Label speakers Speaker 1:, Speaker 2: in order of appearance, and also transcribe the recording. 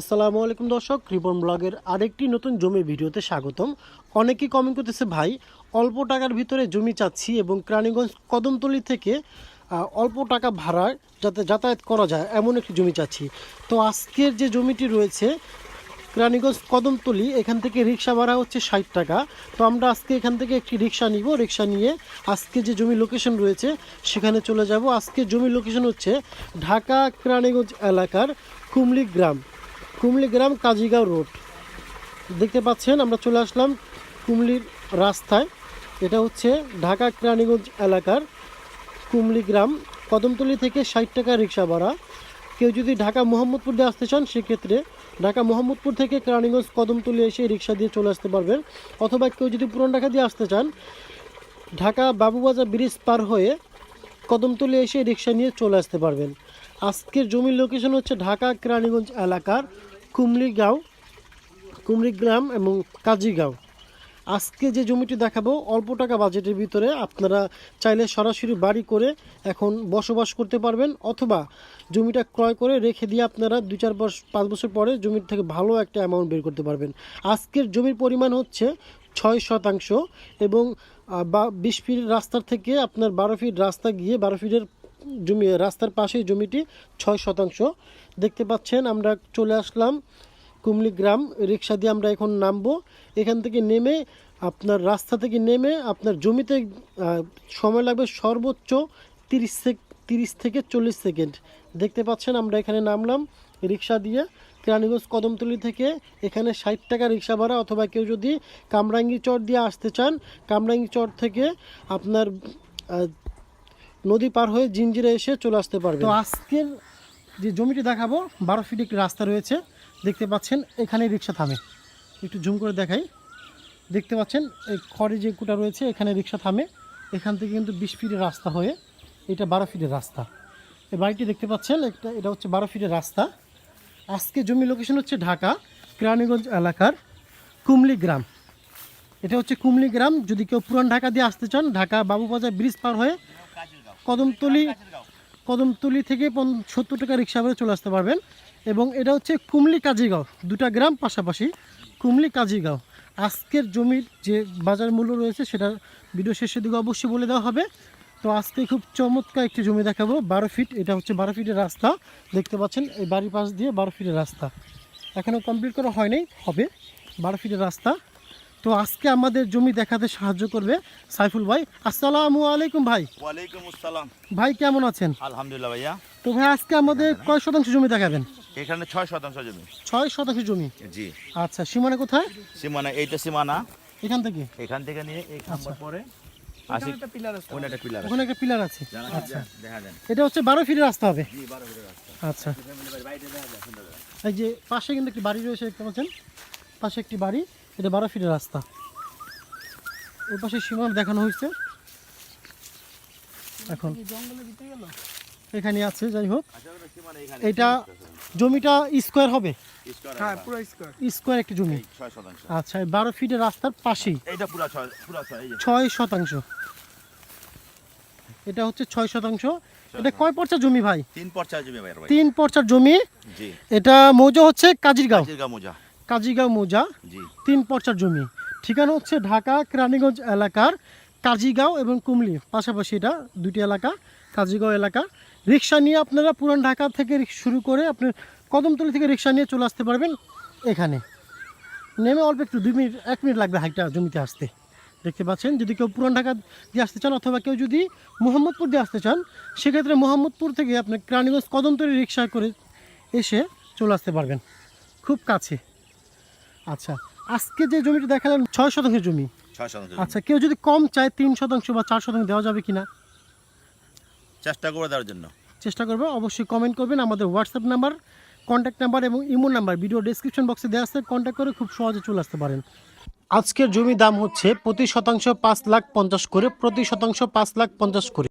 Speaker 1: আসসালামু আলাইকুম দর্শক রিপন ব্লগের আরেকটি নতুন জমি ভিডিওতে স্বাগতম। অনেকেই কমেন্ট করতেছে, ভাই, অল্প টাকার ভিতরে জমি চাচ্ছি এবং ক্রানীগঞ্জ কদমতলি থেকে অল্প টাকা ভাড়ায় যাতে যাতায়াত করা যায়, এমন একটি জমি চাচ্ছি। তো আজকের যে জমিটি রয়েছে রানীগঞ্জ কদমতলি, এখান থেকে রিক্সা ভাড়া হচ্ছে ষাট টাকা। তো আমরা আজকে এখান থেকে একটি রিক্সা নিব। রিক্সা নিয়ে আজকে যে জমি লোকেশন রয়েছে, সেখানে চলে যাব। আজকে জমি লোকেশন হচ্ছে ঢাকা রানীগঞ্জ এলাকার কুমলি গ্রাম। কুমলি গ্রাম কাজিগাঁও রোড। দেখতে পাচ্ছেন, আমরা চলে আসলাম কুমলির রাস্তায়। এটা হচ্ছে ঢাকা রানীগঞ্জ এলাকার কুমলি গ্রাম কদমতলি থেকে ষাট টাকা রিক্সা ভাড়া। কেউ যদি ঢাকা মোহাম্মদপুর দিয়ে আসতে চান, সেক্ষেত্রে ঢাকা মোহাম্মদপুর থেকে কেরানীগঞ্জ কদমতলি এসে রিক্সা দিয়ে চলে আসতে পারবেন। অথবা কেউ যদি পুরান ঢাকা দিয়ে আসতে চান, ঢাকা বাবুবাজার ব্রিজ পার হয়ে কদমতলি এসে রিক্সা নিয়ে চলে আসতে পারবেন। আজকের জমির লোকেশন হচ্ছে ঢাকা কেরানীগঞ্জ এলাকার কুমলিগাঁও কুমরিগ্রাম এবং কাজিগাঁও। আজকে যে জমিটি দেখাবো, অল্প টাকা বাজেটের ভিতরে আপনারা চাইলে সরাসরি বাড়ি করে এখন বসবাস করতে পারবেন, অথবা জমিটা ক্রয় করে রেখে দিয়ে আপনারা দুই চার বছর পাঁচ বছর পরে জমির থেকে ভালো একটা অ্যামাউন্ট বের করতে পারবেন। আজকের জমির পরিমাণ হচ্ছে ছয় শতাংশ এবং বা বিশ ফিট রাস্তার থেকে আপনার বারো ফিট রাস্তা গিয়ে বারো ফিটের জমি, রাস্তার পাশেই জমিটি, ছয় শতাংশ। দেখতে পাচ্ছেন, আমরা চলে আসলাম কুমলি গ্রাম, রিক্সা দিয়ে আমরা এখন নামবো। এখান থেকে নেমে, আপনার রাস্তা থেকে নেমে, আপনার জমিতে সময় লাগবে সর্বোচ্চ তিরিশ সেক, তিরিশ থেকে চল্লিশ সেকেন্ড। দেখতে পাচ্ছেন, আমরা এখানে নামলাম রিক্সা দিয়ে। কেরানীগঞ্জ কদমতলি থেকে এখানে ষাট টাকা রিক্সা ভাড়া, অথবা কেউ যদি কামরাঙ্গি চর দিয়ে আসতে চান, কামরাঙ্গি চর থেকে আপনার নদী পার হয়ে জিঞ্জিরে এসে চলে আসতে পারবে। তো আজকের যে জমিটি দেখাবো, বারো ফিট একটি রাস্তা রয়েছে। দেখতে পাচ্ছেন এখানে রিক্সা থামে। একটু জুম করে দেখাই। দেখতে পাচ্ছেন এই খড়ে যে কুটা রয়েছে, এখানে রিক্সা থামে। এখান থেকে কিন্তু বিশ ফিটের রাস্তা হয়ে এটা বারো ফিটের রাস্তা। এই বাড়িটি দেখতে পাচ্ছেন, একটা এটা হচ্ছে বারো ফিটের রাস্তা। আজকে জমি লোকেশন হচ্ছে ঢাকা, কেরানীগঞ্জ এলাকার কুমলি গ্রাম। এটা হচ্ছে কুমলি গ্রাম। যদি কেউ পুরান ঢাকা দিয়ে আসতে চান, ঢাকা বাবুবাজার ব্রিজ পার হয়ে কদমতলি কদমতলি থেকে সত্তর টাকা রিক্সা করে চলে আসতে পারবেন। এবং এটা হচ্ছে কুমলি কাজিগাঁও। দুটা গ্রাম পাশাপাশি কুমলি কাজিগাঁও। আজকের জমির যে বাজার মূল্য রয়েছে সেটা ভিডিও শেষের দিকে অবশ্যই বলে দেওয়া হবে। তো আজকে খুব চমৎকার একটি জমি দেখাবো। বারো ফিট, এটা হচ্ছে বারো ফিটের রাস্তা। দেখতে পাচ্ছেন, এই বাড়ির পাশ দিয়ে বারো ফিটের রাস্তা। এখনও কমপ্লিট করা হয়নি, হবে। বারো ফিটের রাস্তা। তো আজকে আমাদের জমি দেখাতে সাহায্য করবে সাইফুল ভাই। আসসালামু আলাইকুম ভাই।
Speaker 2: ওয়ালাইকুম আসসালাম।
Speaker 1: ভাই কেমন আছেন?
Speaker 2: আলহামদুলিল্লাহ ভাইয়া।
Speaker 1: তো ভাই আজকে আমাদের কয় শতাংশ জমি দেখাবেন?
Speaker 2: এখানে ছয় শতাংশ জমি।
Speaker 1: ছয় শতাংশ জমি?
Speaker 2: জি।
Speaker 1: আচ্ছা সীমানা কোথায়?
Speaker 2: সীমানা এইটা সীমানা।
Speaker 1: এখান থেকে?
Speaker 2: এখান থেকে নিয়ে এই খাম্বার পরে ওখানে একটা পিলার
Speaker 1: ওখানে একটা পিলার আছে? আচ্ছা। এটা হচ্ছে বারো রাস্তা হবে? আচ্ছা। এই যে পাশে কিন্তু একটি বাড়ি রয়েছে দেখতে পাচ্ছেন? পাশে একটি বাড়ি। এটা বারো ফিটের রাস্তা। ওই পাশে সীমানা দেখানো হয়েছে। এখন এখানে আছে যাই হোক।
Speaker 2: আচ্ছা
Speaker 1: এটা জমিটা স্কোয়ার হবে?
Speaker 2: স্কোয়ার
Speaker 3: হ্যাঁ পুরো স্কোয়ার।
Speaker 1: স্কোয়ার একটি জমি। আচ্ছা বারো ফিটের রাস্তার পাশেই।
Speaker 2: ছয় পুরা ছয় এই যে।
Speaker 1: ছয় শতাংশ। এটা হচ্ছে ছয় শতাংশ। এটা কয় পর্চা জমি ভাই?
Speaker 2: তিন পর্চা জমি ভাই
Speaker 1: তিন পর্চার জমি। এটা মৌজা হচ্ছে কাজিরগাঁও।
Speaker 2: জিরগা মোজা।
Speaker 1: কাজিগাঁও মৌজা তিন পর্চার জমি। ঠিকানা হচ্ছে ঢাকা কেরানীগঞ্জ এলাকার কাজিগাঁও এবং কুমলি। পাশাপাশি এটা দুটি এলাকা কাজিগাঁও এলাকা। রিক্সা নিয়ে আপনারা পুরান ঢাকা থেকে শুরু করে আপনার কদমতলি থেকে রিক্সা নিয়ে চলে আসতে পারবেন এখানে। নেমে অল্প একটু দুই মিনিট এক মিনিট লাগবে হাইটা জমিতে আসতে। দেখতে পাচ্ছেন যদি কেউ পুরান ঢাকা দিয়ে আসতে চান অথবা কেউ যদি মোহাম্মদপুর দিয়ে আসতে চান সেক্ষেত্রে মোহাম্মদপুর থেকে আপনার কেরানীগঞ্জ কদমতলি রিক্সা করে এসে চলে আসতে পারবেন। খুব কাছে। আচ্ছা আজকে যে জমিটা দেখালেন ছয় শতাংশের জমি।
Speaker 2: ছয় শতাংশ
Speaker 1: আচ্ছা কেউ যদি কম চায় তিন শতাংশ বা চার শতাংশ দেওয়া যাবে কিনা?
Speaker 2: চেষ্টা করে দেওয়ার জন্য।
Speaker 1: চেষ্টা করবে অবশ্যই কমেন্ট করবেন। আমাদের হোয়াটসঅ্যাপ নাম্বার কন্ট্যাক্ট নাম্বার এবং ইমো নাম্বার ভিডিও ডেসক্রিপশন বক্সে দেওয়া আছে। কন্ট্যাক্ট করে খুব সহজে চলে আসতে পারেন। আজকের জমি দাম হচ্ছে প্রতি শতাংশ পাঁচ লাখ পঞ্চাশ করে প্রতি শতাংশ পাঁচ লাখ পঞ্চাশ করে।